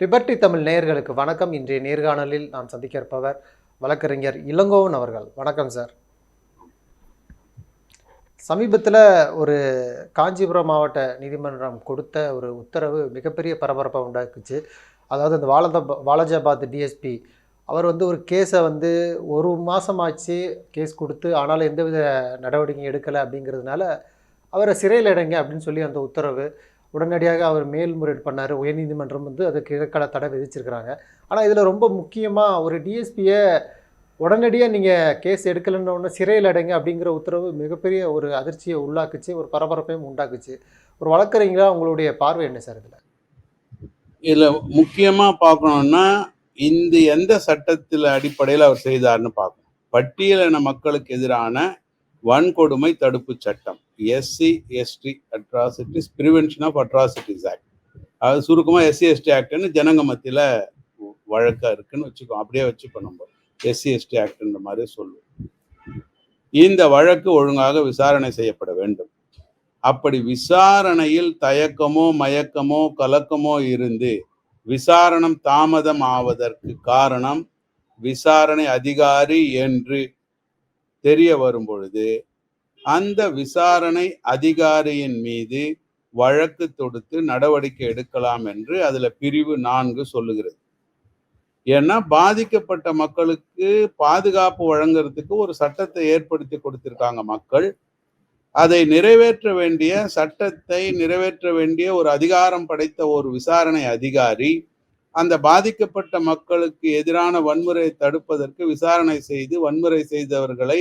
Liberty Tamil நேயர்களுக்கு வணக்கம். இன்றைய நேர்காணலில் நாம் சந்திக்க இருப்பவர் வழக்கறிஞர் இளங்கோவன் அவர்கள். வணக்கம் சார். சமீபத்தில் ஒரு காஞ்சிபுரம் மாவட்ட நீதிமன்றம் கொடுத்த ஒரு உத்தரவு மிகப்பெரிய பரபரப்பை உண்டாக்குச்சு. அதாவது அந்த வாலத வாலாஜாபாத் டிஎஸ்பி அவர் வந்து ஒரு கேஸை வந்து ஒரு மாதமாச்சு கேஸ் கொடுத்து ஆனாலும் எந்தவித நடவடிக்கையும் எடுக்கலை அப்படிங்கிறதுனால அவரை சிறையில் இடங்க அப்படின்னு சொல்லி அந்த உத்தரவு உடனடியாக அவர் மேல்முறையீடு பண்ணார். உயர்நீதிமன்றம் வந்து அதுக்கு இடைக்கால தடை விதிச்சிருக்கிறாங்க. ஆனால் இதில் ரொம்ப முக்கியமாக ஒரு டிஎஸ்பியை உடனடியாக நீங்கள் கேஸ் எடுக்கலைன்னு ஒன்று சிறையில் அடைங்க அப்படிங்கிற உத்தரவு மிகப்பெரிய ஒரு அதிர்ச்சியை உள்ளாக்குச்சு. ஒரு பரபரப்பையும் உண்டாக்குச்சு. ஒரு வழக்கறிஞராக உங்களுடைய பார்வை என்ன சார் இதில்? இதில் முக்கியமாக பார்க்கணுன்னா இந்த எந்த சட்டத்தில் அடிப்படையில் அவர் செய்தார்னு பார்க்கணும். பட்டியலின மக்களுக்கு எதிரான வன்கொடுமை தடுப்பு சட்டம். SC ST atrocities prevention of atrocities act அது சுருக்கமாக எஸ்சி எஸ்டி ஆக்ட்னு ஜனங்க மத்தியில் வழக்காக இருக்குன்னு வச்சுக்கோ அப்படியே வச்சுப்போம் நம்ம. எஸ்சி எஸ்டி ஆக்ட்ன்ற மாதிரி சொல்லுவோம். இந்த வழக்கு ஒழுங்காக விசாரணை செய்யப்பட வேண்டும். அப்படி விசாரணையில் தயக்கமோ மயக்கமோ கலக்கமோ இருந்து விசாரணம் தாமதம் ஆவதற்கு காரணம் விசாரணை அதிகாரி என்று தெரிய வரும் பொழுது அந்த விசாரணை அதிகாரியின் மீது வழக்கு தொடுத்து நடவடிக்கை எடுக்கலாம் என்று அதுல பிரிவு நான்கு சொல்லுகிறது. ஏன்னா பாதிக்கப்பட்ட மக்களுக்கு பாதுகாப்பு வழங்குறதுக்கு ஒரு சட்டத்தை ஏற்படுத்தி கொடுத்திருக்காங்க மக்கள். அதை நிறைவேற்ற வேண்டிய சட்டத்தை நிறைவேற்ற வேண்டிய ஒரு அதிகாரம் படைத்த ஒரு விசாரணை அதிகாரி அந்த பாதிக்கப்பட்ட மக்களுக்கு எதிரான வன்முறையை தடுப்பதற்கு விசாரணை செய்து வன்முறை செய்தவர்களை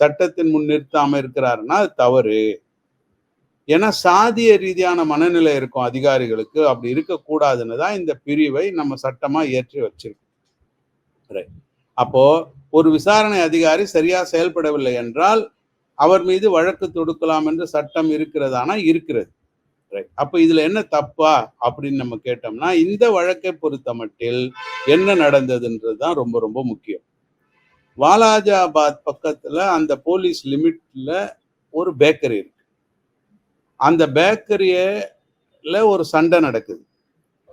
சட்டத்தின் முன் நிறுத்தாம இருக்கிறாருன்னா அது தவறு. ஏன்னா சாதிய ரீதியான மனநிலை இருக்கும் அதிகாரிகளுக்கு. அப்படி இருக்கக்கூடாதுன்னு தான் இந்த பிரிவை நம்ம சட்டமா ஏற்றி வச்சிருக்கோம். அப்போ ஒரு விசாரணை அதிகாரி சரியா செயல்படவில்லை என்றால் அவர் மீது வழக்கு தொடுக்கலாம் என்று சட்டம் இருக்கிறதானா இருக்கிறது. ரைட் அப்ப இதுல என்ன தப்பா அப்படின்னு நம்ம கேட்டோம்னா இந்த வழக்கை பொறுத்த மட்டில் என்ன நடந்ததுன்றது தான் ரொம்ப ரொம்ப முக்கியம். வாலாஜாபாத் பக்கத்துல அந்த போலீஸ் லிமிட்ல ஒரு பேக்கரி இருக்கு. அந்த பேக்கரியில ஒரு சண்டை நடக்குது.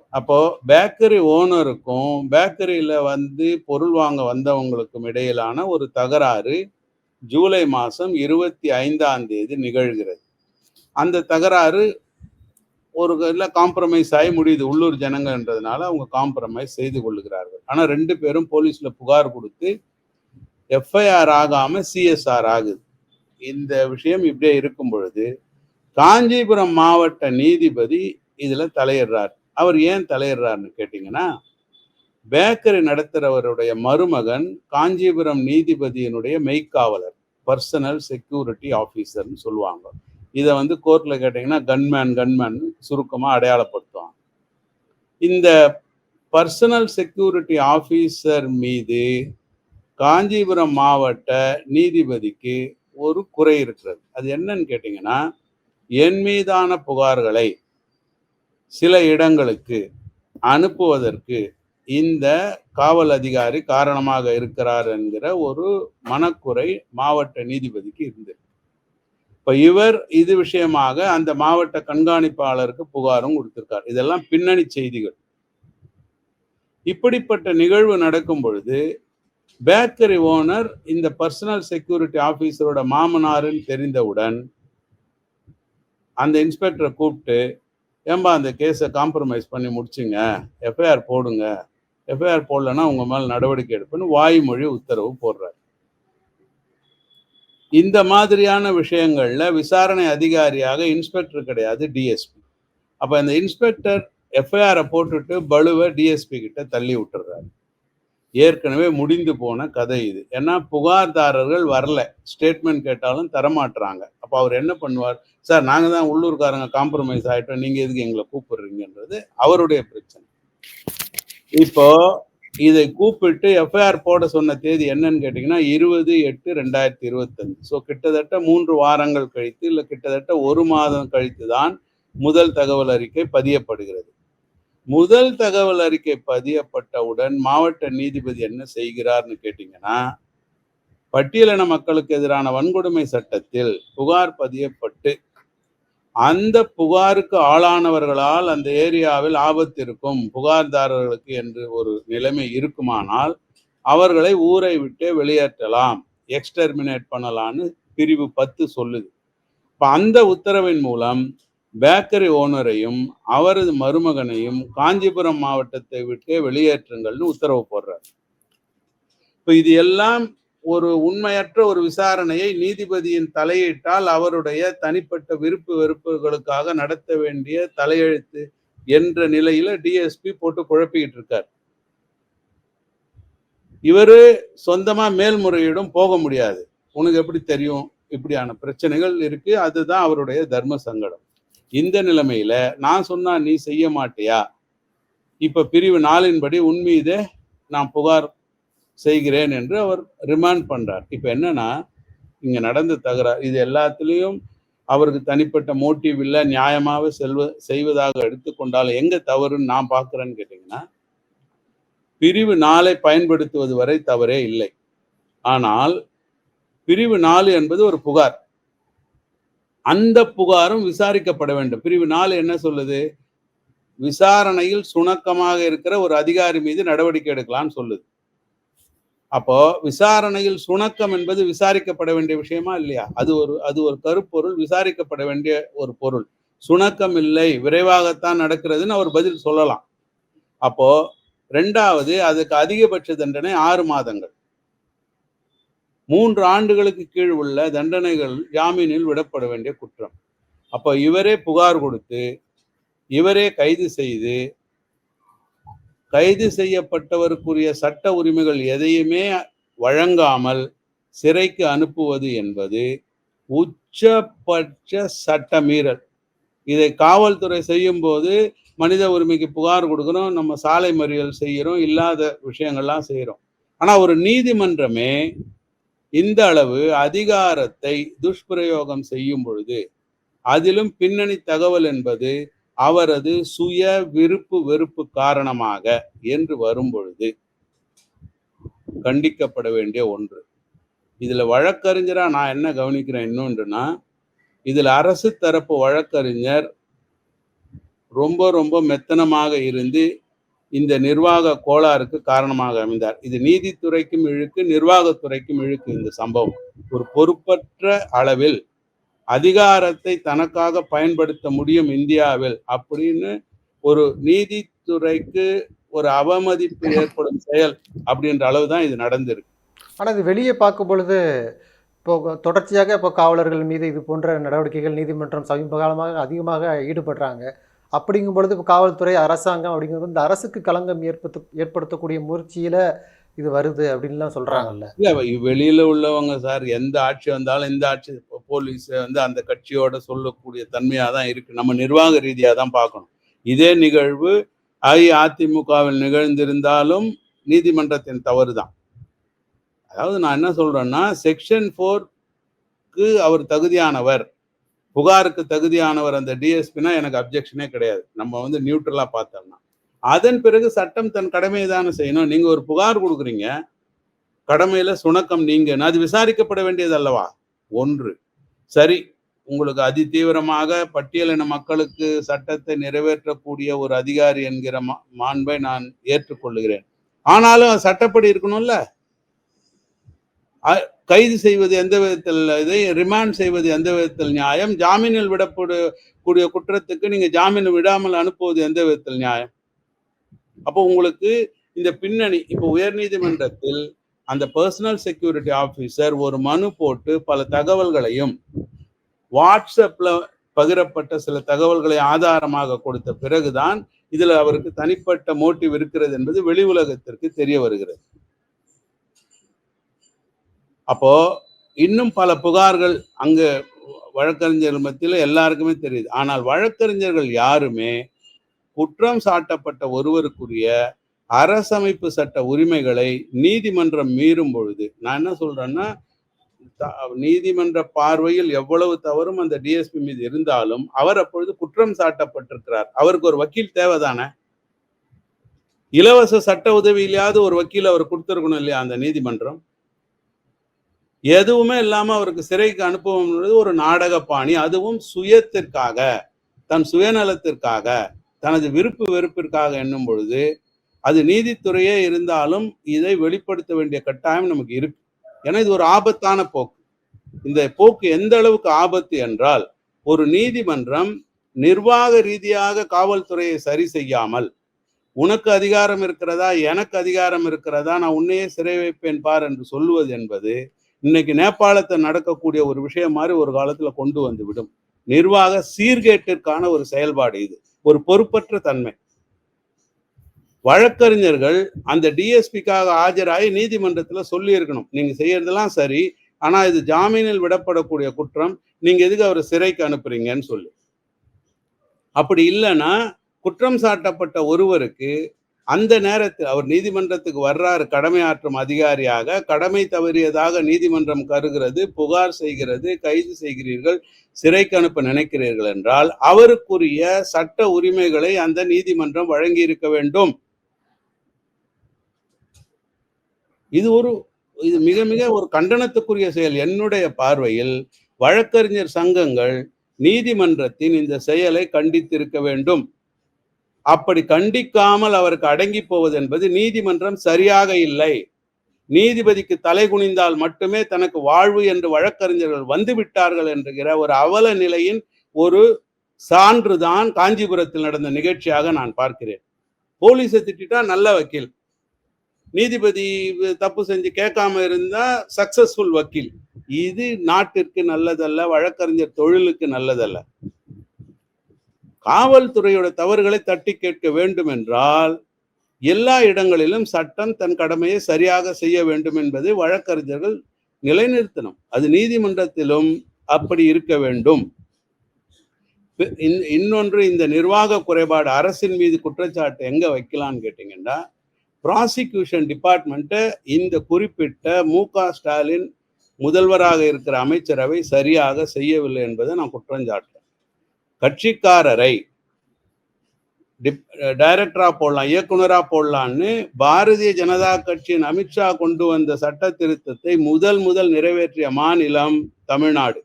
அப்போ பேக்கரி ஓனருக்கும் பேக்கரியில வந்து பொருள் வாங்க வந்தவங்களுக்கும் இடையிலான ஒரு தகராறு ஜூலை மாதம் இருபத்தி ஐந்தாம் தேதி நிகழ்கிறது. அந்த தகராறு ஒரு இல்லை காம்ப்ரமைஸ் ஆகி முடியுது. உள்ளூர் ஜனங்கன்றதுனால அவங்க காம்ப்ரமைஸ் செய்து கொள்ளுகிறார்கள். ஆனால் ரெண்டு பேரும் போலீஸில் புகார் கொடுத்து எஃப்ஐஆர் ஆகாம சிஎஸ்ஆர் ஆகுது. இந்த விஷயம் இப்படியே இருக்கும் பொழுது காஞ்சிபுரம் மாவட்ட நீதிபதி இதுல தலையிடுறார். அவர் ஏன் தலையிடுறாருன்னு கேட்டிங்கன்னா பேக்கரி நடத்துறவருடைய மருமகன் காஞ்சிபுரம் நீதிபதியினுடைய மெய்க்காவலர் பர்சனல் செக்யூரிட்டி ஆஃபீஸர்னு சொல்லுவாங்க. இதை வந்து கோர்ட்ல கேட்டிங்கன்னா கன்மேன் கன்மேன் சுருக்கமாக அடையாளப்படுத்துவாங்க. இந்த பர்சனல் செக்யூரிட்டி ஆஃபீஸர் மீது காஞ்சிபுரம் மாவட்ட நீதிபதிக்கு ஒரு குறை இருக்கிறது. அது என்னன்னு கேட்டிங்கன்னா என் மீதான புகார்களை சில இடங்களுக்கு அனுப்புவதற்கு இந்த காவல் அதிகாரி காரணமாக இருக்கிறார் என்கிற ஒரு மனக்குறை மாவட்ட நீதிபதிக்கு இருந்தது இப்ப இவர் இது விஷயமாக அந்த மாவட்ட கண்காணிப்பாளருக்கு புகாரும் கொடுத்திருக்கார். இதெல்லாம் பின்னணி செய்திகள். இப்படிப்பட்ட நிகழ்வு நடக்கும் பொழுது பேக்கரி ஓனர் இந்த பர்சனல் செக்யூரிட்டி ஆஃபீஸரோட மாமனாருன்னு தெரிந்தவுடன் அந்த இன்ஸ்பெக்டரை கூப்பிட்டு ஏம்பா அந்த கேஸை காம்ப்ரமைஸ் பண்ணி முடிச்சுங்க. எஃப்ஐஆர் போடுங்க. எஃப்ஐஆர் போடலன்னா உங்க மேல நடவடிக்கை எடுப்புன்னு வாய்மொழி உத்தரவு போடுறாரு. இந்த மாதிரியான விஷயங்கள்ல விசாரணை அதிகாரியாக இன்ஸ்பெக்டர் கிடையாது டிஎஸ்பி அப்ப இந்த இன்ஸ்பெக்டர் எஃப்ஐஆரை போட்டுட்டு பலுவை டிஎஸ்பி கிட்ட தள்ளி விட்டுறாரு. ஏற்கனவே முடிந்து போன கதை இது. ஏன்னா புகார்தாரர்கள் வரல. ஸ்டேட்மெண்ட் கேட்டாலும் தரமாட்டுறாங்க அப்போ அவர் என்ன பண்ணுவார்? சார் நாங்கள் தான் உள்ளூர்காரங்க காம்ப்ரமைஸ் ஆகிட்டோம் நீங்கள் எதுக்கு எங்களை கூப்பிடுறீங்கன்றது அவருடைய பிரச்சனை. இப்போ இதை கூப்பிட்டு எஃப்ஐஆர் போட சொன்ன தேதி என்னன்னு கேட்டிங்கன்னா இருபது எட்டு ரெண்டாயிரத்தி இருபத்தஞ்சு. ஸோ கிட்டத்தட்ட மூன்று வாரங்கள் கழித்து இல்லை கிட்டத்தட்ட ஒரு மாதம் கழித்து தான் முதல் தகவல் அறிக்கை பதியப்படுகிறது. முதல் தகவல் அறிக்கை பதியப்பட்டவுடன் மாவட்ட நீதிபதி என்ன செய்கிறார்னு கேட்டிங்கன்னா பட்டியலின மக்களுக்கு எதிரான வன்கொடுமை சட்டத்தில் புகார் பதியப்பட்டு அந்த புகாருக்கு ஆளானவர்களால் அந்த ஏரியாவில் ஆபத்து இருக்கும் புகார்தாரர்களுக்கு என்று ஒரு நிலைமை இருக்குமானால் அவர்களை ஊரை விட்டு வெளியேற்றலாம் எக்ஸ்டர்மினேட் பண்ணலான்னு பிரிவு பத்து சொல்லுது. இப்போ அந்த உத்தரவின் மூலம் பேக்கரி ஓனரையும் அவரது மருமகனையும் காஞ்சிபுரம் மாவட்டத்தை விட்டு வெளியேற்றுங்கள்னு உத்தரவு போடுறார். இப்ப இது எல்லாம் ஒரு உண்மையற்ற ஒரு விசாரணையை நீதிபதியின் தலையிட்டால் அவருடைய தனிப்பட்ட விருப்பு வெறுப்புகளுக்காக நடத்த வேண்டிய தலையெழுத்து என்ற நிலையில டிஎஸ்பி போட்டு குழப்பிக்கிட்டு இருக்கார். இவரு சொந்தமா மேல்முறையீடும் போக முடியாது. உனக்கு எப்படி தெரியும்? இப்படியான பிரச்சனைகள் இருக்கு. அதுதான் அவருடைய தர்ம சங்கடம். இந்த நிலைமையில நான் சொன்னா நீ செய்ய மாட்டியா? இப்ப பிரிவு நாளின்படி உன் மீது நான் புகார் செய்கிறேன் என்று அவர் ரிமாண்ட் பண்றார். இப்ப என்னன்னா இங்க நடந்த தகராறு இது எல்லாத்துலயும் அவருக்கு தனிப்பட்ட மோட்டிவ் இல்லை நியாயமாக செல்வ செய்வதாக எடுத்துக்கொண்டால் எங்க தவறுன்னு நான் பார்க்குறேன்னு கேட்டீங்கன்னா பிரிவு நாளை பயன்படுத்துவது வரை தவறே இல்லை. ஆனால் பிரிவு நாலு என்பது ஒரு புகார். அந்த புகாரும் விசாரிக்கப்பட வேண்டும். பிரிவு நாலு என்ன சொல்லுது? விசாரணையில் சுணக்கமாக இருக்கிற ஒரு அதிகாரி மீது நடவடிக்கை எடுக்கலாம்னு சொல்லுது. அப்போ விசாரணையில் சுணக்கம் என்பது விசாரிக்கப்பட வேண்டிய விஷயமா இல்லையா? அது ஒரு அது ஒரு கருப்பொருள் விசாரிக்கப்பட வேண்டிய ஒரு பொருள். சுணக்கம் இல்லை விரைவாகத்தான் நடக்கிறதுன்னு அவர் பதில் சொல்லலாம். அப்போ ரெண்டாவது அதுக்கு அதிகபட்ச தண்டனை ஆறு மாதங்கள். மூன்று ஆண்டுகளுக்கு கீழ் உள்ள தண்டனைகள் ஜாமீனில் விடப்பட வேண்டிய குற்றம். அப்போ இவரே புகார் கொடுத்து இவரே கைது செய்து கைது செய்யப்பட்டவருக்குரிய சட்ட உரிமைகள் எதையுமே வழங்காமல் சிறைக்கு அனுப்புவது என்பது உச்சபட்ச சட்ட மீறல் இதை காவல்துறை செய்யும் போது மனித உரிமைக்கு புகார் கொடுக்குறோம் நம்ம சாலை மறியல் செய்கிறோம் இல்லாத விஷயங்கள்லாம் செய்கிறோம் ஆனால் ஒரு நீதிமன்றமே இந்த அளவு அதிகாரத்தை துஷ்பிரயோகம் செய்யும் பொழுது அதிலும் பின்னணி தகவல் என்பது அவரது சுய விருப்பு வெறுப்பு காரணமாக என்று வரும்பொழுது கண்டிக்கப்பட வேண்டிய ஒன்று. இதுல வழக்கறிஞரா நான் என்ன கவனிக்கிறேன் இன்னொன்றுனா இதுல அரசு தரப்பு வழக்கறிஞர் ரொம்ப ரொம்ப மெத்தனமாக இருந்து இந்த நிர்வாக கோளாறுக்கு காரணமாக அமைந்தார். இது நீதித்துறைக்கும் இழுக்கு நிர்வாகத்துறைக்கும் இழுக்கு இந்த சம்பவம். ஒரு பொறுப்பற்ற அளவில் அதிகாரத்தை தனக்காக பயன்படுத்த முடியும் இந்தியாவில் அப்படின்னு ஒரு நீதித்துறைக்கு ஒரு அவமதிப்பு ஏற்படும் செயல் அப்படின்ற அளவு தான் இது நடந்திருக்கு. ஆனால் இது வெளியே பார்க்கும் பொழுது இப்போ தொடர்ச்சியாக இப்போ காவலர்கள் மீது இது போன்ற நடவடிக்கைகள் நீதிமன்றம் சமீப காலமாக அதிகமாக ஈடுபடுறாங்க. அப்படிங்கும் பொழுது இப்போ காவல்துறை அரசாங்கம் அப்படிங்கிறது இந்த அரசுக்கு களங்கம் ஏற்படுத்த ஏற்படுத்தக்கூடிய முயற்சியில் இது வருது அப்படின்லாம் சொல்கிறாங்கல்ல இல்லை வெளியில் உள்ளவங்க சார் எந்த ஆட்சி வந்தாலும் இந்த ஆட்சி இப்போ போலீஸ் வந்து அந்த கட்சியோட சொல்லக்கூடிய தன்மையாக தான் இருக்குது நம்ம நிர்வாக ரீதியாக தான் பார்க்கணும். இதே நிகழ்வு அஇஅதிமுகவில் நிகழ்ந்திருந்தாலும் நீதிமன்றத்தின் தவறு தான் அதாவது நான் என்ன சொல்கிறேன்னா செக்ஷன் ஃபோர்க்கு அவர் தகுதியானவர். புகாருக்கு தகுதியானவர் அந்த டிஎஸ்பினா எனக்கு அப்ஜெக்ஷனே கிடையாது. நம்ம வந்து நியூட்ரலா பார்த்தோம்னா. அதன் பிறகு சட்டம் தன் கடமையை தானே செய்யணும். நீங்க ஒரு புகார் கொடுக்குறீங்க. கடமையில சுணக்கம் நீங்க அது விசாரிக்கப்பட வேண்டியது அல்லவா? ஒன்று. சரி. உங்களுக்கு அதி தீவிரமாக பட்டியலின மக்களுக்கு சட்டத்தை நிறைவேற்றக்கூடிய ஒரு அதிகாரி என்கிற மா- மாண்பை நான் ஏற்றுக்கொள்கிறேன் ஆனாலும் சட்டப்படி இருக்கணும்ல? கைது செய்வது எந்த விதத்தில் இதை? ரிமாண்ட் செய்வது எந்த விதத்தில் நியாயம்? ஜாமீனில் விடப்படு கூடிய குற்றத்துக்கு நீங்க ஜாமீன் விடாமல் அனுப்புவது எந்த விதத்தில் நியாயம்? அப்போ உங்களுக்கு இந்த பின்னணி இப்போ உயர்நீதிமன்றத்தில் அந்த பர்சனல் செக்யூரிட்டி ஆஃபீஸர் ஒரு மனு போட்டு பல தகவல்களையும் வாட்ஸ்அப்பில் பகிரப்பட்ட சில தகவல்களை ஆதாரமாக கொடுத்த பிறகுதான் இதில் அவருக்கு தனிப்பட்ட மோட்டிவ் இருக்கிறது என்பது வெளி உலகத்திற்கு தெரிய வருகிறது. அப்போ இன்னும் பல புகார்கள் அங்கு வழக்கறிஞர் மத்தியில் எல்லாருக்குமே தெரியுது. ஆனால் வழக்கறிஞர்கள் யாருமே குற்றம் சாட்டப்பட்ட ஒருவருக்குரிய அரசமைப்பு சட்ட உரிமைகளை நீதிமன்றம் மீறும் பொழுது நான் என்ன சொல்றேன்னா நீதிமன்ற பார்வையில் எவ்வளவு தவறும் அந்த டிஎஸ்பி மீது இருந்தாலும் அவர் அப்பொழுது குற்றம் சாட்டப்பட்டிருக்கிறார். அவருக்கு ஒரு வக்கீல் தேவைதானே? இலவச சட்ட உதவியிலையாவது ஒரு வக்கீல் அவர் கொடுத்துருக்கணும் இல்லையா அந்த நீதிமன்றம்? எதுவுமே இல்லாமல் அவருக்கு சிறைக்கு அனுப்புவது ஒரு நாடக பாணி. அதுவும் சுயத்திற்காக தன் சுயநலத்திற்காக தனது விருப்பு வெறுப்பிற்காக எண்ணும் பொழுது அது நீதித்துறையே இருந்தாலும் இதை வெளிப்படுத்த வேண்டிய கட்டாயம் நமக்கு இருக்கு. ஏன்னா இது ஒரு ஆபத்தான போக்கு. இந்த போக்கு எந்த அளவுக்கு ஆபத்து என்றால் ஒரு நீதிமன்றம் நிர்வாக ரீதியாக காவல்துறையை சரி செய்யாமல் உனக்கு அதிகாரம் இருக்கிறதா? எனக்கு அதிகாரம் இருக்கிறதா? நான் உன்னையே சிறை வைப்பேன் பார் என்று சொல்லுவது என்பது இன்னைக்கு நேபாளத்தை நடக்கக்கூடிய ஒரு விஷயம் மாதிரி ஒரு காலத்துல கொண்டு வந்து விடும் நிர்வாக சீர்கேட்டிற்கான ஒரு செயல்பாடு இது. ஒரு பொறுப்பற்ற தன்மை. வழக்கறிஞர்கள் அந்த டிஎஸ்பிக்காக ஆஜராகி நீதிமன்றத்தில் சொல்லி இருக்கணும் நீங்க செய்யறதெல்லாம் சரி ஆனா இது ஜாமீனில் விடப்படக்கூடிய குற்றம் நீங்க எதுக்கு அவரை சிறைக்கு அனுப்புறீங்கன்னு சொல்லி. அப்படி இல்லைன்னா குற்றம் சாட்டப்பட்ட ஒருவருக்கு அந்த நேரத்தில் அவர் நீதிமன்றத்துக்கு வர்றாரு கடமையாற்றும் அதிகாரியாக. கடமை தவறியதாக நீதிமன்றம் கருகிறது புகார் செய்கிறது கைது செய்கிறீர்கள் சிறைக்கு அனுப்ப நினைக்கிறீர்கள் என்றால் அவருக்குரிய சட்ட உரிமைகளை அந்த நீதிமன்றம் வழங்கி இருக்க வேண்டும். இது ஒரு இது மிக மிக ஒரு கண்டனத்துக்குரிய செயல். என்னுடைய பார்வையில் வழக்கறிஞர் சங்கங்கள் நீதிமன்றத்தின் இந்த செயலை கண்டித்திருக்க வேண்டும். அப்படி கண்டிக்காமல் அவருக்கு அடங்கி போவது என்பது நீதிமன்றம் சரியாக இல்லை. நீதிபதிக்கு தலை குனிந்தால் மட்டுமே தனக்கு வாழ்வு என்று வழக்கறிஞர்கள் வந்து விட்டார்கள் என்கிற ஒரு அவல நிலையின் ஒரு சான்றுதான் காஞ்சிபுரத்தில் நடந்த நிகழ்ச்சியாக நான் பார்க்கிறேன். போலீஸை திட்டா நல்ல வக்கீல். நீதிபதி தப்பு செஞ்சு கேட்காம இருந்தா சக்சஸ்ஃபுல் வக்கீல். இது நாட்டிற்கு நல்லதல்ல வழக்கறிஞர் தொழிலுக்கு நல்லதல்ல. காவல்துறையோட தவறுகளை தட்டி கேட்க வேண்டும் என்றால் எல்லா இடங்களிலும் சட்டம் தன் கடமையை சரியாக செய்ய வேண்டும் என்பதை வழக்கறிஞர்கள் நிலைநிறுத்தணும். அது நீதிமன்றத்திலும் அப்படி இருக்க வேண்டும். இன்னொன்று இந்த நிர்வாக குறைபாடு அரசின் மீது குற்றச்சாட்டு எங்க வைக்கலான்னு கேட்டீங்கன்னா ப்ராசிக்யூஷன் டிபார்ட்மெண்ட்டை இந்த குறிப்பிட்ட மு க ஸ்டாலின் முதல்வராக இருக்கிற அமைச்சரவை சரியாக செய்யவில்லை என்பதை நான் குற்றஞ்சாட்டேன் கட்சிக்காரரை டைரக்டரா போடலாம் இயக்குனரா போடலான்னு பாரதிய ஜனதா கட்சியின் அமித்ஷா கொண்டு வந்த சட்ட திருத்தத்தை முதல் முதல் நிறைவேற்றிய மாநிலம் தமிழ்நாடு.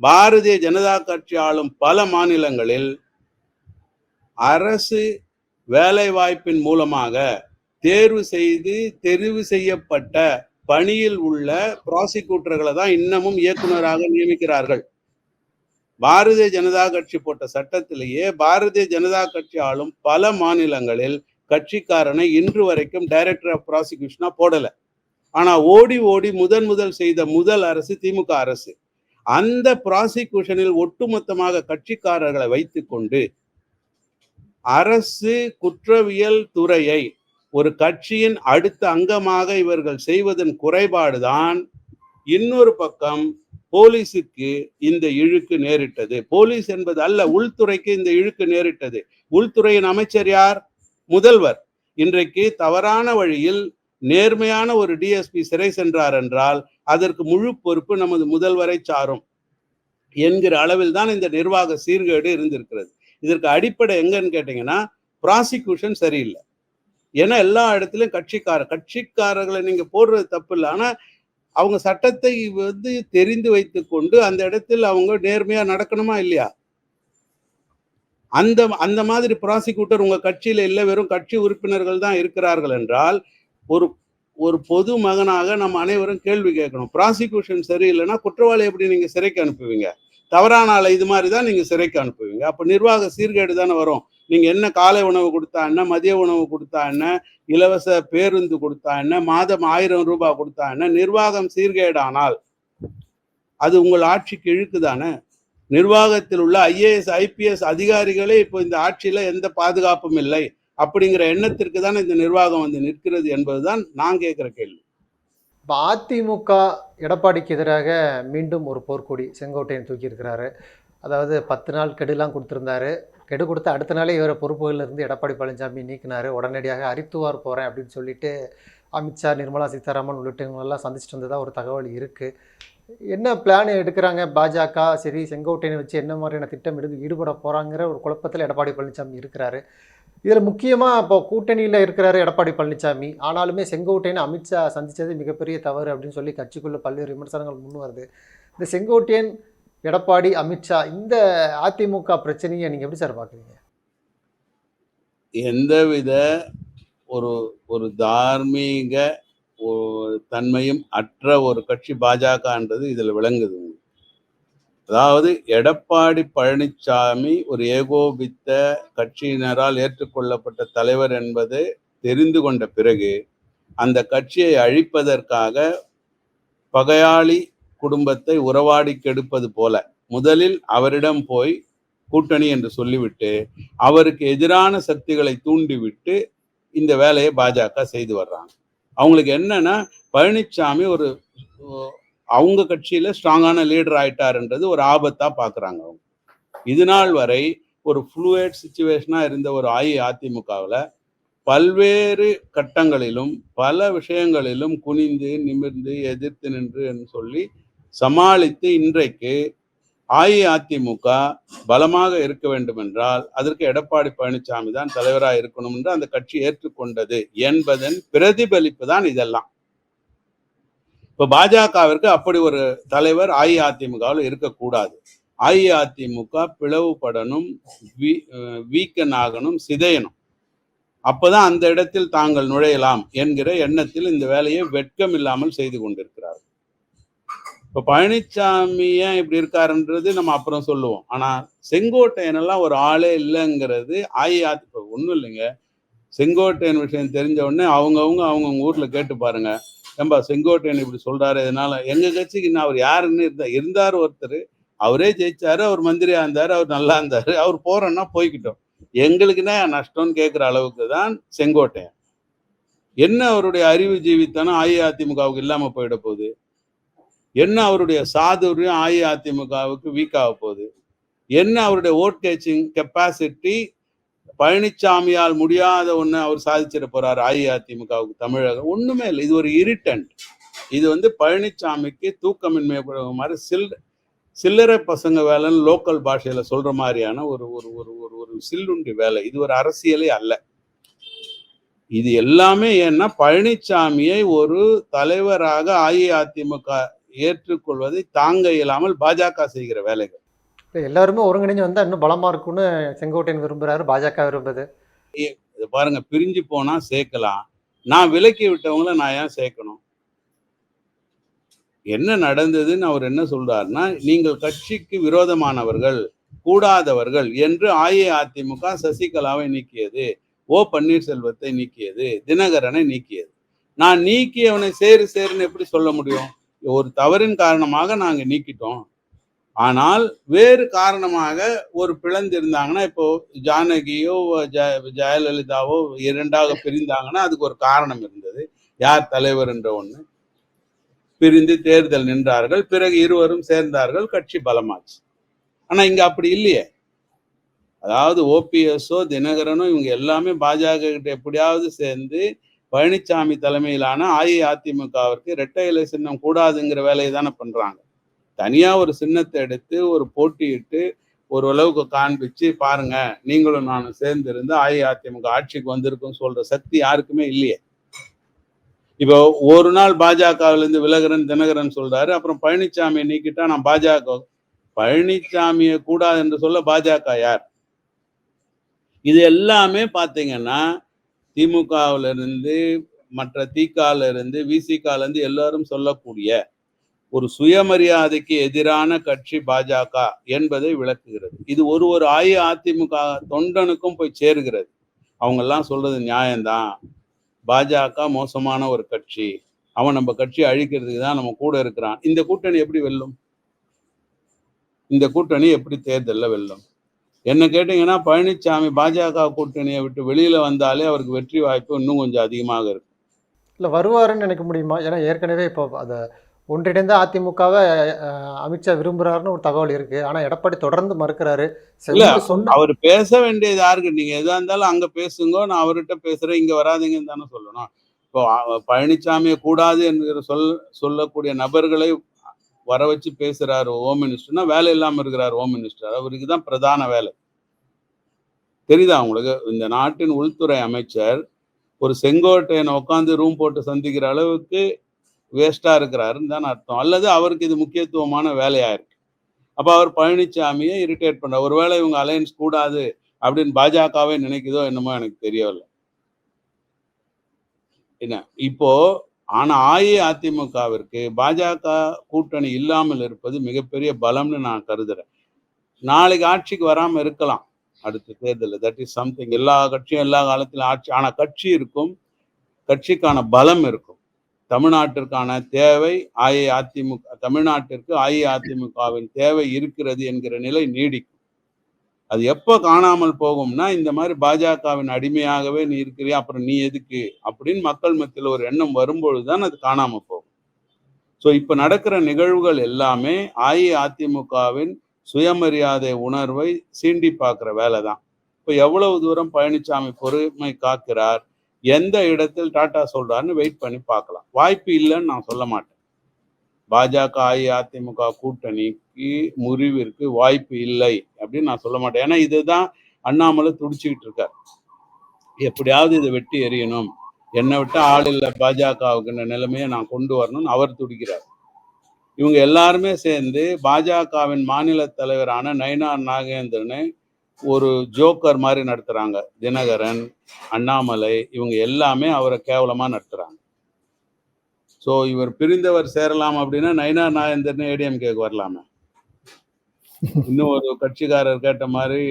பாரதிய ஜனதா கட்சி ஆளும் பல மாநிலங்களில் அரசு வேலை வாய்ப்பின் மூலமாக தேர்வு செய்து தெரிவு செய்யப்பட்ட பணியில் உள்ள ப்ராசிக்யூட்டர்களை தான் இன்னமும் இயக்குனராக நியமிக்கிறார்கள். பாரதிய ஜனதா கட்சி போட்ட சட்டத்திலேயே பாரதிய ஜனதா கட்சி ஆளும் பல மாநிலங்களில் கட்சிக்காரனை இன்று வரைக்கும் டைரக்டர் ஆஃப் ப்ராசிக்யூஷனா போடல. ஆனா ஓடி ஓடி முதன் முதல் செய்த முதல் அரசு திமுக அரசு. அந்த ப்ராசிக்யூஷனில் ஒட்டுமொத்தமாக கட்சிக்காரர்களை வைத்துக்கொண்டு அரசு குற்றவியல் துறையை ஒரு கட்சியின் அடுத்த அங்கமாக இவர்கள் செய்வதன் குறைபாடுதான். இன்னொரு பக்கம் போலீஸுக்கு இந்த இழுக்கு நேரிட்டது. போலீஸ் என்பது அல்ல உள்துறைக்கு இந்த இழுக்கு நேரிட்டது. உள்துறையின் அமைச்சர் யார்? முதல்வர். இன்றைக்கு தவறான வழியில் நேர்மையான ஒரு டிஎஸ்பி சிறை சென்றார் என்றால் அதற்கு முழு பொறுப்பு நமது முதல்வரை சாரும் என்கிற அளவில் தான் இந்த நிர்வாக சீர்கேடு இருந்திருக்கிறது. இதற்கு அடிப்படை எங்கன்னு கேட்டீங்கன்னா ப்ராசிக்யூஷன் சரியில்லை. ஏன்னா எல்லா இடத்துலயும் கட்சிக்கார கட்சிக்காரர்களை நீங்க போடுறது தப்பு இல்லை. ஆனா அவங்க சட்டத்தை வந்து தெரிந்து வைத்து கொண்டு அந்த இடத்தில் அவங்க நேர்மையா நடக்கணுமா இல்லையா? அந்த அந்த மாதிரி ப்ராசிக்யூட்டர் உங்க கட்சியில இல்லை வெறும் கட்சி உறுப்பினர்கள் தான் இருக்கிறார்கள் என்றால் ஒரு ஒரு பொது மகனாக நம்ம அனைவரும் கேள்வி கேட்கணும். ப்ராசிக்யூஷன் சரியில்லைன்னா குற்றவாளி எப்படி நீங்க சிறைக்கு அனுப்புவீங்க? தவறான ஆளை இது மாதிரி தான் நீங்கள் சிறைக்கு அனுப்புவீங்க. அப்போ நிர்வாக சீர்கேடு தானே வரும். நீங்கள் என்ன காலை உணவு கொடுத்தா என்ன மதிய உணவு கொடுத்தா என்ன இலவச பேருந்து கொடுத்தா என்ன மாதம் ஆயிரம் ரூபாய் கொடுத்தா என்ன நிர்வாகம் சீர்கேடானால் அது உங்கள் ஆட்சிக்கு இழுக்கு தானே? நிர்வாகத்தில் உள்ள ஐஏஎஸ் ஐபிஎஸ் அதிகாரிகளே இப்போ இந்த ஆட்சியில் எந்த பாதுகாப்பும் இல்லை. அப்படிங்கிற எண்ணத்திற்கு தானே இந்த நிர்வாகம் வந்து நிற்கிறது என்பதுதான் நான் கேட்குற கேள்வி. இப்போ அதிமுக எடப்பாடிக்கு எதிராக மீண்டும் ஒரு போர்க்கொடி செங்கோட்டையன் தூக்கியிருக்கிறாரு. அதாவது பத்து நாள் கெடுலாம் கொடுத்துருந்தாரு. கெடு கொடுத்த அடுத்த நாளே இவரை பொறுப்புகளில் இருந்து எடப்பாடி பழனிசாமி நீக்கினார். உடனடியாக அரித்துவார் போகிறேன் அப்படின்னு சொல்லிட்டு அமித்ஷா நிர்மலா சீதாராமன் உள்ளிட்டவங்களெல்லாம் சந்திச்சுட்டு வந்ததா ஒரு தகவல் இருக்குது என்ன பிளான் எடுக்கிறாங்க? பாஜக சரி செங்கோட்டையனை வச்சு என்ன மாதிரியான திட்டம் எடுத்து ஈடுபட போகிறாங்கிற ஒரு குழப்பத்தில் எடப்பாடி பழனிசாமி இருக்கிறாரு. இதில் முக்கியமாக இப்போ கூட்டணியில் இருக்கிறாரு எடப்பாடி பழனிசாமி ஆனாலுமே செங்கோட்டையன் அமித்ஷா சந்தித்தது மிகப்பெரிய தவறு அப்படின்னு சொல்லி கட்சிக்குள்ளே பல்வேறு விமர்சனங்கள் முன் வருது. இந்த செங்கோட்டையன் எடப்பாடி அமித்ஷா இந்த அதிமுக பிரச்சனையை நீங்கள் எப்படி சார் பார்க்குறீங்க? எந்தவித ஒரு ஒரு தார்மீக தன்மையும் அற்ற ஒரு கட்சி பாஜகன்றது இதில் விளங்குது அதாவது எடப்பாடி பழனிசாமி ஒரு ஏகோபித்த கட்சியினரால் ஏற்றுக்கொள்ளப்பட்ட தலைவர் என்பது தெரிந்து கொண்ட பிறகு அந்த கட்சியை அழிப்பதற்காக பகையாளி குடும்பத்தை உறவாடி கெடுப்பது போல முதலில் அவரிடம் போய் கூட்டணி என்று சொல்லிவிட்டு அவருக்கு எதிரான சக்திகளை தூண்டிவிட்டு இந்த வேலையை பாஜக செய்து வர்றாங்க. அவங்களுக்கு என்னன்னா பழனிசாமி ஒரு அவங்க கட்சியில ஸ்ட்ராங்கான லீடர் ஆயிட்டாருன்றது ஒரு ஆபத்தா பாக்குறாங்க அவங்க. இது நாள் வரை ஒரு ஃப்ளூயட் சுச்சுவேஷனா இருந்த ஒரு அஇஅதிமுகவில் பல்வேறு கட்டங்களிலும் பல விஷயங்களிலும் குனிந்து நிமிர்ந்து எதிர்த்து நின்று என்று சொல்லி சமாளித்து இன்றைக்கு அஇஅதிமுக பலமாக இருக்க வேண்டும் என்றால் அதற்கு எடப்பாடி பழனிசாமி தான் தலைவராக இருக்கணும் என்று அந்த கட்சி ஏற்றுக்கொண்டது என்பதன் பிரதிபலிப்பு தான் இதெல்லாம். இப்ப பாஜகவிற்கு அப்படி ஒரு தலைவர் அஇஅதிமுகவில் இருக்கக்கூடாது. அஇஅதிமுக பிளவுபடணும் வீக்கன் ஆகணும் சிதையணும். அப்பதான் அந்த இடத்தில் தாங்கள் நுழையலாம் என்கிற எண்ணத்தில் இந்த வேலையை வெட்கம் இல்லாமல் செய்து கொண்டிருக்கிறார் இப்ப பழனிசாமி ஏன் இப்படி இருக்காருன்றது நம்ம அப்புறம் சொல்லுவோம். ஆனா செங்கோட்டையனெல்லாம் ஒரு ஆளே இல்லைங்கிறது அஇஅதிமுக ஒண்ணும் இல்லைங்க. செங்கோட்டையன் விஷயம் தெரிஞ்ச உடனே அவங்கவுங்க அவங்கவுங்க ஊர்ல கேட்டு பாருங்க. ஏன்பா செங்கோட்டையன் இப்படி சொல்றாரு இதனால எங்க கட்சிக்கு இன்னும் அவர் யாருன்னு இருந்தா இருந்தார் ஒருத்தர் அவரே ஜெயிச்சாரு அவர் மந்திரியா இருந்தாரு அவர் நல்லா இருந்தாரு அவர் போறோம்னா போய்கிட்டோம் எங்களுக்குன்னா நஷ்டம்னு கேட்குற அளவுக்கு தான் செங்கோட்டையன். என்ன அவருடைய அறிவு ஜீவித்தனம் அஇஅதிமுகவுக்கு இல்லாம போயிட போகுது? என்ன அவருடைய சாதுரியம் அஇஅதிமுகவுக்கு வீக் ஆக போகுது? என்ன அவருடைய ஓட் கேச்சிங் கெப்பாசிட்டி பழனிசாமியால் முடியாத ஒண்ணு அவர் சாதிச்சிட போறாரு அஇஅதிமுகவுக்கு தமிழகம். ஒண்ணுமே இல்லை. இது ஒரு இரிட்டன்ட் இது வந்து பழனிசாமிக்கு தூக்கமின்மை மாதிரி சில் சில்லறை பசங்க வேலைன்னு லோக்கல் பாஷையில சொல்ற மாதிரியான ஒரு ஒரு ஒரு ஒரு ஒரு சில்லுண்டி வேலை. இது ஒரு அரசியலே அல்ல. இது எல்லாமே ஏன்னா பழனிசாமியை ஒரு தலைவராக அஇஅதிமுக ஏற்றுக்கொள்வதை தாங்க இயலாமல் பாஜக செய்கிற வேலைகள். இப்போ எல்லாருமே ஒருங்கிணைஞ்சு வந்தால் இன்னும் பலமாக இருக்கும்னு செங்கோட்டையன் விரும்புகிறாரு பாஜக விரும்புது. இது பாருங்க பிரிஞ்சு போனா சேர்க்கலாம். நான் விலக்கி விட்டவங்கள நான் ஏன் சேர்க்கணும்? என்ன நடந்ததுன்னு அவர் என்ன சொல்றாருன்னா நீங்கள் கட்சிக்கு விரோதமானவர்கள் கூடாதவர்கள் என்று அஇஅதிமுக சசிகலாவை நீக்கியது ஓ பன்னீர்செல்வத்தை நீக்கியது தினகரனை நீக்கியது. நான் நீக்கியவனை சேரு சேருன்னு எப்படி சொல்ல முடியும்? ஒரு தவறின் காரணமாக நாங்க நீக்கிட்டோம். ஆனால் வேறு காரணமாக ஒரு பிளந்திருந்தாங்கன்னா இப்போ ஜானகியோ ஜெ- ஜெயலலிதாவோ இரண்டாக பிரிந்தாங்கன்னா அதுக்கு ஒரு காரணம் இருந்தது. யார் தலைவர் என்ற ஒண்ணு. பிரிந்து தேர்தல் நின்றார்கள். பிறகு இருவரும் சேர்ந்தார்கள். கட்சி பலமாச்சு. ஆனா இங்க அப்படி இல்லையே. அதாவது ஓபிஎஸ்ஓ தினகரனோ இவங்க எல்லாமே பாஜக கிட்ட எப்படியாவது சேர்ந்து பழனிசாமி தலைமையிலான அஇஅதிமுகவிற்கு இரட்டை இலை சின்னம் கூடாதுங்கிற வேலையை தானே பண்றாங்க. தனியா ஒரு சின்னத்தை எடுத்து ஒரு போட்டியிட்டு ஓரளவுக்கு காண்பிச்சு பாருங்க நீங்களும் நானும் சேர்ந்து இருந்து அஇஅதிமுக ஆட்சிக்கு வந்திருக்கும் சொல்ற சக்தி யாருக்குமே இல்லையே. இப்போ ஒரு நாள் பாஜகவுல இருந்து விலகரன் தினகரன் சொல்றாரு. அப்புறம் பழனிசாமியை நீக்கிட்டா நான் பாஜக பழனிசாமியை கூடாது என்று சொல்ல பாஜக யார்? இது எல்லாமே பார்த்தீங்கன்னா திமுகவுல இருந்து மற்ற திகால இருந்து விசிகால இருந்து எல்லாரும் சொல்லக்கூடிய ஒரு சுயமரியாதைக்கு எதிரான கட்சி பாஜக என்பதை விளக்குகிறது. இது ஒரு ஒரு அஇஅதிமுக தொண்டனுக்கும் போய் சேருகிறது. அவங்க எல்லாம் சொல்றது நியாயம்தான். பாஜக மோசமான ஒரு கட்சி. அவன் நம்ம கட்சி அழிக்கிறதுக்கு தான் நம்ம கூட இருக்கிறான். இந்த கூட்டணி எப்படி வெல்லும்? இந்த கூட்டணி எப்படி தேர்தலில் வெல்லும்? என்ன கேட்டீங்கன்னா பழனிசாமி பாஜக கூட்டணியை விட்டு வெளியில வந்தாலே அவருக்கு வெற்றி வாய்ப்பு இன்னும் கொஞ்சம் அதிகமாக இருக்கும். இல்லை வருவாருன்னு நினைக்க முடியுமா? ஏன்னா ஏற்கனவே இப்போ அதை ஒன்றிணைந்த அதிமுகவை அமித்ஷா விரும்புகிறாருன்னு ஒரு தகவல் இருக்குது ஆனால் எடப்பாடி தொடர்ந்து மறுக்கிறாரு. அவர் பேச வேண்டியது யாருக்கு நீங்க எதா இருந்தாலும் அங்க பேசுங்க நான் அவர்கிட்ட பேசுறேன் இங்க வராதீங்கன்னு தானே சொல்லணும். இப்போ பழனிசாமியை கூடாது என்கிற சொல் சொல்லக்கூடிய நபர்களை வர வச்சு பேசுறாரு ஹோம் மினிஸ்டர்னா வேலை இல்லாம இருக்கிறாரு ஹோம் மினிஸ்டர். அவருக்கு தான் பிரதான வேலை. தெரியுதா உங்களுக்கு? இந்த நாட்டின் உள்துறை அமைச்சர் ஒரு செங்கோட்டையனை உட்காந்து ரூம் போட்டு சந்திக்கிற அளவுக்கு வேஸ்டாக இருக்கிறாருன்னு தான் அர்த்தம். அல்லது அவருக்கு இது முக்கியத்துவமான வேலையா இருக்கு. அப்போ அவர் பழனிசாமியை இரிட்டேட் பண்ற ஒருவேளை இவங்க அலையன்ஸ் கூடாது அப்படின்னு பாஜகவே நினைக்குதோ என்னமோ எனக்கு தெரியவில்லை. என்ன? இப்போ ஆனா அஇஅதிமுகவிற்கு பாஜக கூட்டணி இல்லாமல் இருப்பது மிகப்பெரிய பலம்னு நான் கருதுறேன். நாளைக்கு ஆட்சிக்கு வராம இருக்கலாம். அடுத்த தேர்தலில். தட் இஸ் சம்திங் எல்லா கட்சியும் எல்லா காலத்திலும் ஆட்சி ஆனா கட்சி இருக்கும். கட்சிக்கான பலம் இருக்கும். தமிழ்நாட்டிற்கான தேவை அஇஅதிமுக தமிழ்நாட்டிற்கு அஇஅதிமுகவின் தேவை இருக்கிறது என்கிற நிலை நீடிக்கும். அது எப்போ காணாமல் போகும்னா இந்த மாதிரி பாஜகவின் அடிமையாகவே நீ இருக்கிறியா அப்புறம் நீ எதுக்கு? அப்படின்னு மக்கள் மத்தியில் ஒரு எண்ணம் வரும்பொழுது தான் அது காணாமல் போகும். ஸோ இப்போ நடக்கிற நிகழ்வுகள் எல்லாமே அஇஅதிமுகவின் சுயமரியாதை உணர்வை சீண்டி பார்க்குற வேலை தான் இப்போ எவ்வளவு தூரம் பழனிசாமி பொறுமை காக்கிறார் எந்த இடத்தில் டாட்டா சொல்றாருன்னு வெயிட் பண்ணி பார்க்கலாம். வாய்ப்பு இல்லைன்னு நான் சொல்ல மாட்டேன். பாஜக அஇஅதிமுக கூட்டணிக்கு முறிவிற்கு வாய்ப்பு இல்லை அப்படின்னு நான் சொல்ல மாட்டேன். ஏன்னா இதுதான் அண்ணாமலை துடிச்சுக்கிட்டு இருக்கார். எப்படியாவது இதை வெட்டி எறியணும். என்னை விட்டு ஆள் இல்லை பாஜகவுக்குன்ற நிலைமையை நான் கொண்டு வரணும்னு அவர் துடிக்கிறார். இவங்க எல்லாருமே சேர்ந்து பாஜகவின் மாநில தலைவரான நயினார் நாகேந்திரனை ஒரு ஜோக்கர் மாதிரி நடத்துறாங்க. தினகரன் அண்ணாமலை இவங்க எல்லாமே அவரை கேவலமா நடத்துறாங்க. ஸோ இவர் பிரிந்தவர் சேரலாம் அப்படின்னா நைனா நாயந்தர்னு ஏடிஎம்கேக்கு வரலாமே. இன்னும் ஒரு கட்சிக்காரர் கேட்ட மாதிரி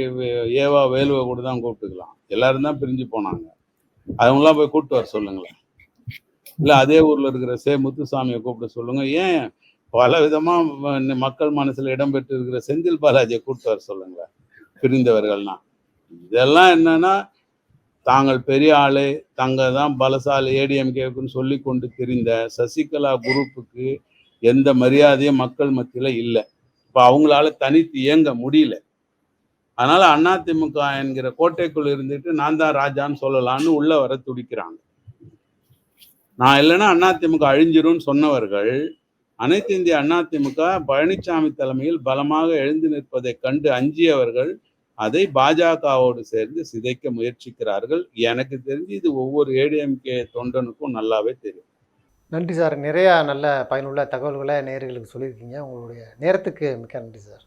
ஏவா வேலுவை கூட தான் கூப்பிட்டுக்கலாம். எல்லாரும் தான் பிரிஞ்சு போனாங்க. அவங்களாம் போய் கூப்பிட்டு வர சொல்லுங்களேன். இல்ல அதே ஊர்ல இருக்கிற சே முத்துசாமியை கூப்பிட சொல்லுங்க. ஏன்? பல விதமா மக்கள் மனசுல இடம்பெற்று இருக்கிற செந்தில் பாலாஜியை கூப்பிட்டு வர சொல்லுங்களேன். பிரிந்தவர்கள்னா இதெல்லாம் என்னன்னா தாங்கள் பெரிய ஆளு தங்க தான் பலசாலி ஏடிஎம்கேக்குன்னு சொல்லி கொண்டு தெரிந்த சசிகலா குரூப்புக்கு எந்த மரியாதையும் மக்கள் மத்தியில இல்லை. இப்போ அவங்களால தனித்து இயங்க முடியல. அதனால அதிமுக என்கிற கோட்டைக்குள் இருந்துட்டு நான் தான் ராஜான்னு சொல்லலாம்னு உள்ள வர துடிக்கிறாங்க. நான் இல்லைன்னா அதிமுக அழிஞ்சிரும்னு சொன்னவர்கள் அனைத்து இந்திய அதிமுக பழனிசாமி தலைமையில் பலமாக எழுந்து நிற்பதை கண்டு அஞ்சியவர்கள் அதை பாஜகவோடு சேர்ந்து சிதைக்க முயற்சிக்கிறார்கள். எனக்கு தெரிஞ்சு இது ஒவ்வொரு ஏடிஎம்கே தொண்டனுக்கும் நல்லாவே தெரியும். நன்றி சார். நிறையா நல்ல பயனுள்ள தகவல்களை நேர்களுக்கு சொல்லியிருக்கீங்க. உங்களுடைய நேரத்துக்கு மிக்க நன்றி சார்.